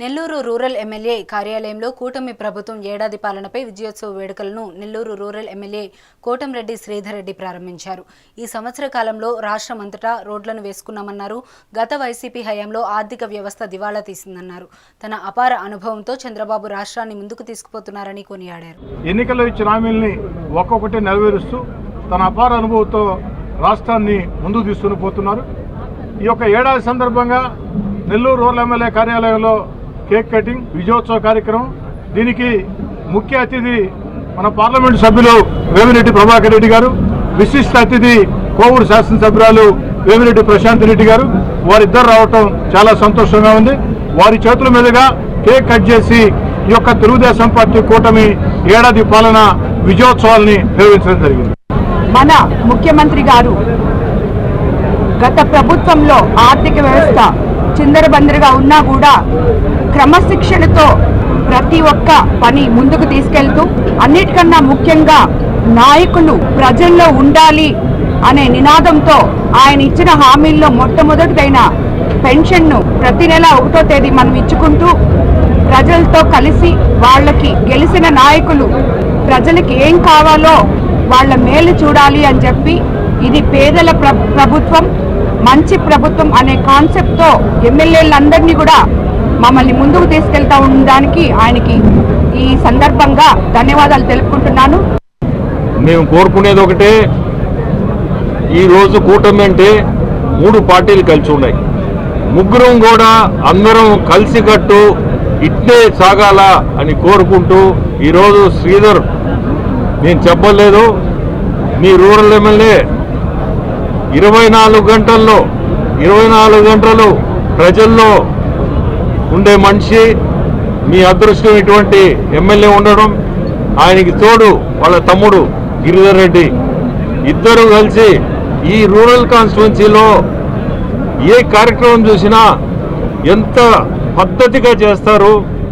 Nellore rural MLA కార్యాలయంలో కూటమి ప్రభుత్వం ఏడాది పాలనపై విజయోత్సవ వేడుకలను నెల్లూరు రూరల్ ఎమ్మెల్యే కోటంరెడ్డి శ్రీధర్ రెడ్డి ప్రారంభించారు. ఈ సంవత్సర కాలంలో రాష్ట్రమంతటా రోడ్లను వేసుకున్నామన్నారు. గత వైసీపీ హయాంలో ఆర్థిక వ్యవస్థ దివాళా తీసిందన్నారు. తన అపార అనుభవంతో చంద్రబాబు రాష్ట్రాన్ని ముందుకు తీసుకుపోతున్నారని కొనియాడారు. ఎన్నికల్లో ఇచ్చిన హామీల్ని ఒక్కొక్కటి నెరవేరుస్తూ తన అపార అనుభవంతో రాష్ట్రాన్ని ముందుకు తీసుకుని పోతున్నారు. ఈ యొక్క ఏడాది సందర్భంగా నెల్లూరు రూరల్ ఎమ్మెల్యే కార్యాలయంలో కేక్ కటింగ్ విజయోత్సవ కార్యక్రమం. దీనికి ముఖ్య అతిథి మన పార్లమెంటు సభ్యులు వేమిరెడ్డి ప్రభాకర్ రెడ్డి గారు విశిష్ట అతిథి కోవూరు శాసనసభ్యురాలు వేమిరెడ్డి ప్రశాంత్ రెడ్డి గారు. వారిద్దరు రావటం చాలా సంతోషంగా ఉంది. వారి చేతుల మీదుగా కేక్ కట్ చేసి ఈ యొక్క తెలుగుదేశం పార్టీ కూటమి ఏడాది పాలన విజయోత్సవాల్ని నిర్వహించడం జరిగింది. మన ముఖ్యమంత్రి గారు గత ప్రభుత్వంలో ఆర్థిక వ్యవస్థ చిందరబందరగా ఉన్నా కూడా క్రమశిక్షణతో ప్రతి ఒక్క పని ముందుకు తీసుకెళ్తూ అన్నిటికన్నా ముఖ్యంగా నాయకులు ప్రజల్లో ఉండాలి అనే నినాదంతో ఆయన ఇచ్చిన హామీల్లో మొట్టమొదటిదైన పెన్షన్ను ప్రతి నెల ఒకటో తేదీ మనం ఇచ్చుకుంటూ ప్రజలతో కలిసి వాళ్ళకి గెలిచిన నాయకులు ప్రజలకి ఏం కావాలో వాళ్ళ మేలు చూడాలి అని చెప్పి ఇది పేదల ప్ర ప్రభుత్వం మంచి ప్రభుత్వం అనే కాన్సెప్ట్తో ఎమ్మెల్యేలందరినీ కూడా మమ్మల్ని ముందుకు తీసుకెళ్తా ఉండడానికి ఆయనకి ఈ సందర్భంగా ధన్యవాదాలు తెలుపుకుంటున్నాను. మేము కోరుకునేది ఒకటే ఈరోజు కూటమి అంటే మూడు పార్టీలు కలిసి ఉన్నాయి. ముగ్గురం కూడా అందరం కలిసికట్టు ఇట్టే సాగాల అని కోరుకుంటూ ఈరోజు శ్రీధర్ నేను చెప్పలేదు మీ రూరల్ ఎమ్మెల్యే ఇరవై నాలుగు గంటల్లో ఇరవై నాలుగు గంటలు ప్రజల్లో ఉండే మనిషి మీ అదృష్టం ఇటువంటి ఎమ్మెల్యే ఉండడం ఆయనకి తోడు వాళ్ళ తమ్ముడు గిరిధర్ రెడ్డి. ఇద్దరు కలిసి ఈ రూరల్ కాన్స్టిట్యున్సీలో ఏ కార్యక్రమం చూసినా ఎంత పద్ధతిగా చేస్తారు